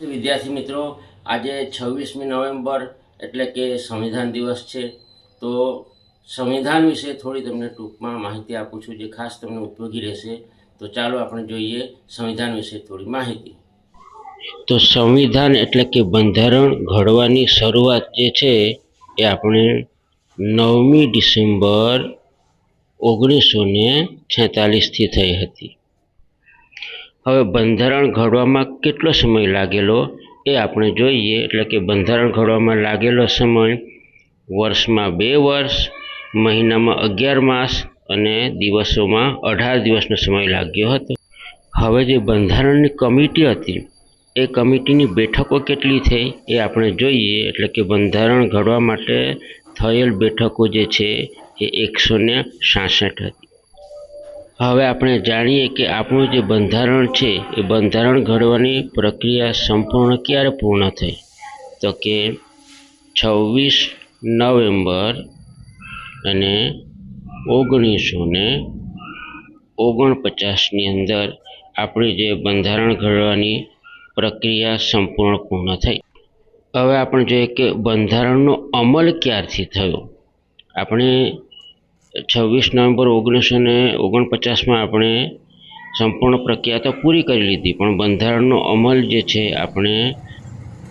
વિદ્યાર્થી મિત્રો, આજે છવ્વીસમી નવેમ્બર એટલે કે સંવિધાન દિવસ છે. તો સંવિધાન વિશે થોડી તમને ટૂંકમાં માહિતી આપું છું જે ખાસ તમને ઉપયોગી રહેશે. તો ચાલો આપણે જોઈએ સંવિધાન વિશે થોડી માહિતી. તો સંવિધાન એટલે કે બંધારણ ઘડવાની શરૂઆત જે છે એ આપણે નવમી ડિસેમ્બર ઓગણીસો ને થઈ હતી. હવે બંધારણ ઘડવામાં કેટલો સમય લાગેલો એ આપણે જોઈએ. એટલે કે બંધારણ ઘડવામાં લાગેલો સમય વર્ષમાં બે વર્ષ, મહિનામાં અગિયાર માસ અને દિવસોમાં અઢાર દિવસનો સમય લાગ્યો હતો. હવે જે બંધારણની કમિટી હતી, એ કમિટીની બેઠકો કેટલી થઈ એ આપણે જોઈએ. એટલે કે બંધારણ ઘડવા માટે થયેલ બેઠકો જે છે, એ એકસો ને સાસઠ હતી. હવે આપણે જાણીએ કે આપણું જે બંધારણ છે, એ બંધારણ ઘડવાની પ્રક્રિયા સંપૂર્ણ ક્યારે પૂર્ણ થઈ? તો કે છવ્વીસ નવેમ્બર અને ઓગણીસો ને ઓગણપચાસની અંદર આપણી જે બંધારણ ઘડવાની પ્રક્રિયા સંપૂર્ણ પૂર્ણ થઈ. હવે આપણે જોઈએ કે બંધારણનો અમલ ક્યારથી થયો? આપણે છવ્વીસ નવેમ્બર ઓગણીસો ને ઓગણપચાસમાં આપણે સંપૂર્ણ પ્રક્રિયા તો પૂરી કરી લીધી, પણ બંધારણનો અમલ જે છે, આપણે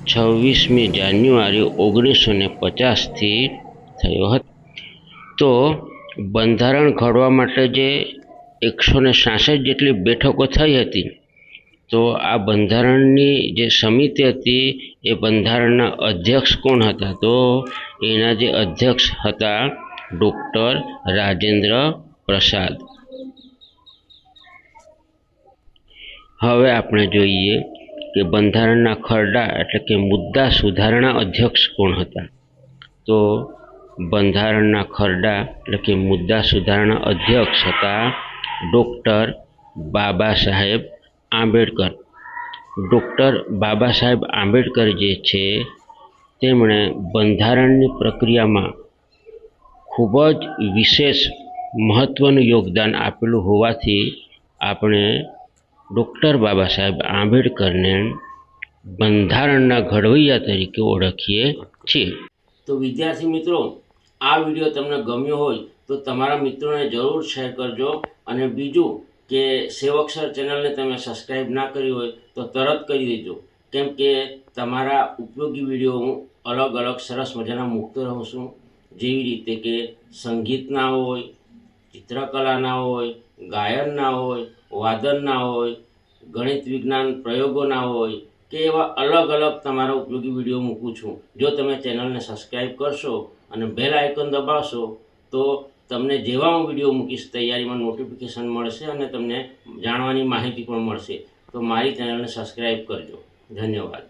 છવ્વીસમી જાન્યુઆરી ઓગણીસો ને પચાસથી થયો હતો. તો બંધારણ ઘડવા માટે જે એકસો ને સાસઠ જેટલી બેઠકો થઈ હતી, તો આ બંધારણની જે સમિતિ હતી, એ બંધારણના અધ્યક્ષ કોણ હતા? તો એના જે અધ્યક્ષ હતા ડૉક્ટર રાજેન્દ્ર પ્રસાદ. હવે આપણે જોઈએ કે બંધારણના ખરડા એટલે કે મુદ્દા સુધારણા અધ્યક્ષ કોણ હતા? તો બંધારણના ખરડા એટલે કે મુદ્દા સુધારણા અધ્યક્ષ હતા ડૉક્ટર બાબા સાહેબ આંબેડકર. ડૉક્ટર બાબા સાહેબ આંબેડકર જે છે, તેમણે બંધારણની પ્રક્રિયામાં ખૂબ જ વિશેષ મહત્ત્વનું યોગદાન આપેલું હોવાથી આપણે ડૉક્ટર બાબા સાહેબ આંબેડકરને બંધારણના ઘડવૈયા તરીકે ઓળખીએ છીએ. તો વિદ્યાર્થી મિત્રો, આ વીડિયો તમને ગમ્યો હોય તો તમારા મિત્રોને જરૂર શેર કરજો અને બીજું કે સેવક્ષર ચેનલને તમે સબસ્ક્રાઈબ ના કરી હોય તો તરત કરી દેજો. કેમ કે તમારા ઉપયોગી વીડિયો હું અલગ અલગ સરસ મજાના મૂકતો રહું છું. જેવી રીતે કે સંગીતના હોય ચિત્રકલાના હોય ગાયનના હોય વાદનના હોય, ગણિત વિજ્ઞાન પ્રયોગોના હોય કે એવા અલગ અલગ તમારા ઉપયોગી વીડિયો મૂકું છું. જો તમે ચેનલને સબસ્ક્રાઈબ કરશો અને બેલ આઇકન દબાવશો, તો તમને જેવા હું વીડિયો મૂકીશ, તૈયારીમાં નોટિફિકેશન મળશે અને તમને જાણવાની માહિતી પણ મળશે. તો મારી ચેનલને સબસ્ક્રાઈબ કરજો. ધન્યવાદ.